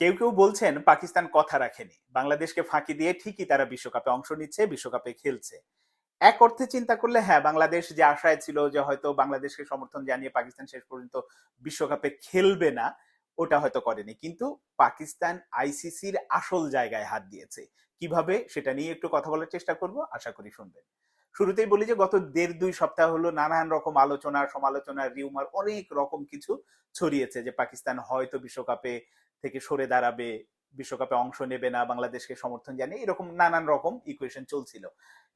কেউ কেউ বলছেন পাকিস্তান কথা রাখেনি। বাংলাদেশকে ফাঁকি দিয়ে ঠিকই তারা বিশ্বকাপে অংশ নিচ্ছে, বিশ্বকাপে খেলছে। এক অর্থে চিন্তা করলে হ্যাঁ বাংলাদেশ যে আশায় ছিল যে হয়তো বাংলাদেশকে সমর্থন জানিয়ে পাকিস্তান শেষ পর্যন্ত বিশ্বকাপে খেলবে না, ওটা হয়তো করেনি। কিন্তু পাকিস্তান আইসিসির আসল জায়গায় হাত দিয়েছে। কীভাবে সেটা নিয়ে একটু কথা বলার চেষ্টা করব, আশা করি শুনবেন। শুরুতেই বলি যে গত দেড় দুই সপ্তাহ হলো নানান রকম আলোচনা, সমালোচনা রিউমার অনেক রকম কিছু ছড়িয়েছে যে পাকিস্তান হয়তো বিশ্বকাপে থেকে সরে দাঁড়াবে, বিশ্বকাপে অংশ নেবে না, বাংলাদেশকে সমর্থন জানিয়ে এরকম নানান রকম ইকুয়েশন চলছিল।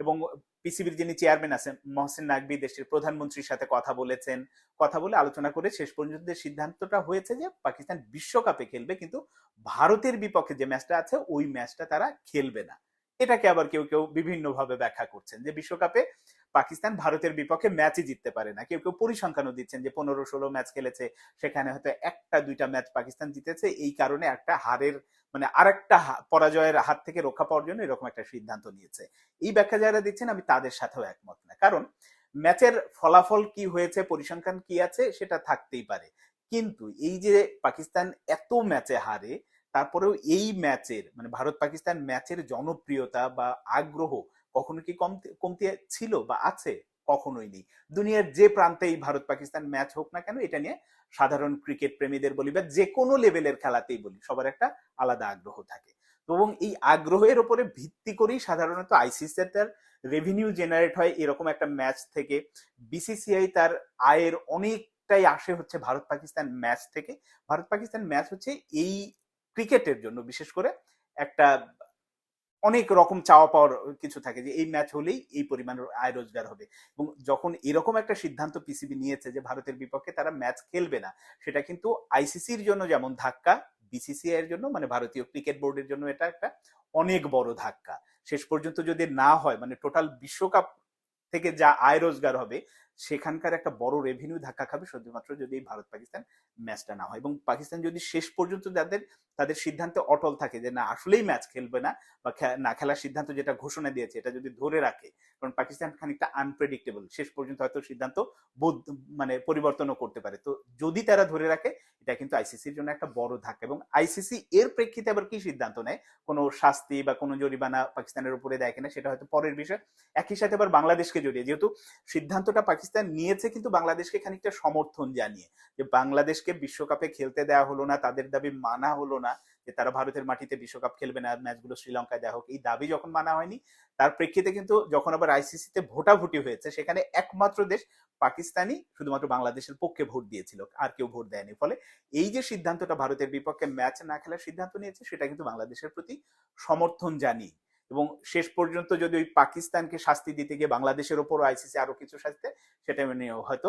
এবং পিসিবির যিনি চেয়ারম্যান আছেন, মহসিন নাকবি দেশের প্রধানমন্ত্রীর সাথে কথা বলেছেন। কথা বলে আলোচনা করে শেষ পর্যন্ত সিদ্ধান্তটা হয়েছে যে পাকিস্তান বিশ্বকাপে খেলবে, কিন্তু ভারতের বিপক্ষে যে ম্যাচটা আছে, ওই ম্যাচটা তারা খেলবে না। এটাকে আবার কেউ কেউ বিভিন্নভাবে ব্যাখ্যা করছেন যে বিশ্বকাপে পাকিস্তান ভারতের বিপক্ষে ম্যাচই জিততে পারে না। কেউ কেউ পরিসংখ্যানও দিচ্ছেন যে পনেরো ষোলো ম্যাচ খেলেছে, সেখানে হয়তো একটা দুইটা ম্যাচ পাকিস্তান জিতেছে। এই কারণে একটা হারের মানে আরেকটা পরাজয়ের হাত থেকে রক্ষা পাওয়ার জন্য এরকম একটা সিদ্ধান্ত নিয়েছে। এই ব্যাখ্যা যারা দিচ্ছেন, আমি তাদের সাথেও একমত না। কারণ ম্যাচের ফলাফল কি হয়েছে, পরিসংখ্যান কি আছে, সেটা থাকতেই পারে। কিন্তু এই যে পাকিস্তান এত ম্যাচে হারে, তারপরেও এই ম্যাচের মানে ভারত পাকিস্তান ম্যাচের জনপ্রিয়তা বা আগ্রহ কখনো কি কমতে কমতে ছিল বা আছে? কখনোই নেই। দুনিয়ার যে প্রান্তেই ভারত পাকিস্তান ম্যাচ হোক না কেন, এটা নিয়ে সাধারণ ক্রিকেট প্রেমীদের বলি বা যে কোনো লেভেলের খেলাতেই বলি, সবার একটা আলাদা আগ্রহ থাকে। এবং এই আগ্রহের উপরে ভিত্তি করেই সাধারণত আইসিসি তার রেভিনিউ জেনারেট হয়, এরকম একটা ম্যাচ থেকে। বিসিসিআই তার আয়ের অনেকটাই আসে হচ্ছে ভারত পাকিস্তান ম্যাচ থেকে। ভারত পাকিস্তান ম্যাচ হচ্ছে এই ক্রিকেটের জন্য, বিশেষ করে একটা অনেক রকম চাওয়া পাওয়ার কিছু থাকে যে, এই ম্যাচ হলেই এই পরিমাণ আয় রোজগার হবে। এবং যখন এরকম একটা সিদ্ধান্ত পিসিবি নিয়েছে যে, ভারতের বিপক্ষে তারা ম্যাচ খেলবে না, সেটা কিন্তু আইসিসির জন্য যেমন ধাক্কা বিসিসিআই এর জন্য মানে ভারতীয় ক্রিকেট বোর্ডের জন্য এটা একটা অনেক বড় ধাক্কা। শেষ পর্যন্ত যদি না হয় মানে টোটাল বিশ্বকাপ থেকে যা আয় রোজগার হবে সেখানকার একটা বড় রেভিনিউ ধাক্কা খাবে শুধুমাত্র যদি এই ভারত পাকিস্তান ম্যাচটা না হয়। এবং পাকিস্তান যদি শেষ পর্যন্ত যাদের, তাদের সিদ্ধান্তে অটল থাকে যে না, আসলেই ম্যাচ খেলবে না বা না খেলার সিদ্ধান্ত যেটা ঘোষণা দিয়েছে, এটা যদি ধরে রাখে, কারণ পাকিস্তান খানিকটা আনপ্রেডিক্টেবল শেষ পর্যন্ত হয়তো সিদ্ধান্ত বদ- মানে পরিবর্তনও করতে পারে। তো যদি তারা ধরে রাখে, এটা কিন্তু আইসিসির জন্য একটা বড় ধাক্কা। এবং আইসিসি এর প্রেক্ষিতে আবার কি সিদ্ধান্ত নেয়? কোনো শাস্তি বা কোনো জরিমানা পাকিস্তানের উপরে দেয় কিনা, সেটা হয়তো পরের বিষয়। একই সাথে আবার বাংলাদেশকে জড়িয়ে, যেহেতু সিদ্ধান্তটা পাকিস্তান নিয়েছে কিন্তু বাংলাদেশকে খানিকটা সমর্থন জানিয়ে যে বাংলাদেশকে বিশ্বকাপে খেলতে দেওয়া হলো না, তাদের দাবি মানা হলো না যে তারা ভারতের মাটিতে বিশ্বকাপ খেলবে না ম্যাচগুলো শ্রীলঙ্কায় দেওয়া হোক। এই দাবি যখন মানা হয়নি, তার প্রেক্ষিতে কিন্তু যখন আবার আইসিসিতে ভোটাভুটি হয়েছে, সেখানে একমাত্র দেশ পাকিস্তানই শুধুমাত্র বাংলাদেশের পক্ষে ভোট দিয়েছিল, আর কেউ ভোট দেয়নি। ফলে এই যে সিদ্ধান্তটা ভারতের বিপক্ষে ম্যাচ না খেলার সিদ্ধান্ত নিয়েছে, সেটা কিন্তু বাংলাদেশের প্রতি সমর্থন জানিয়ে এবং শেষ পর্যন্ত যদি ওই পাকিস্তানকে শাস্তি দিতে গিয়ে বাংলাদেশের ওপর আইসিসি আরও কিছু শাস্তি সেটা নিয়েও হয়তো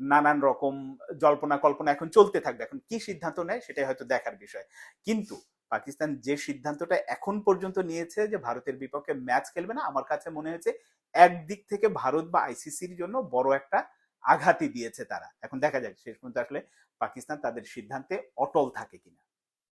নানান রকম জল্পনা কল্পনা এখন চলতে থাকবে। এখন কি সিদ্ধান্ত নেয় সেটাই হয়তো দেখার বিষয়। কিন্তু পাকিস্তান যে সিদ্ধান্তটা এখন পর্যন্ত নিয়েছে যে ভারতের বিপক্ষে ম্যাচ খেলবে না, আমার কাছে মনে হয়েছে একদিক থেকে ভারত বা আইসিসির জন্য বড় একটা আঘাতই দিয়েছে তারা। এখন দেখা যাক, শেষ পর্যন্ত আসলে পাকিস্তান তাদের সিদ্ধান্তে অটল থাকে কিনা।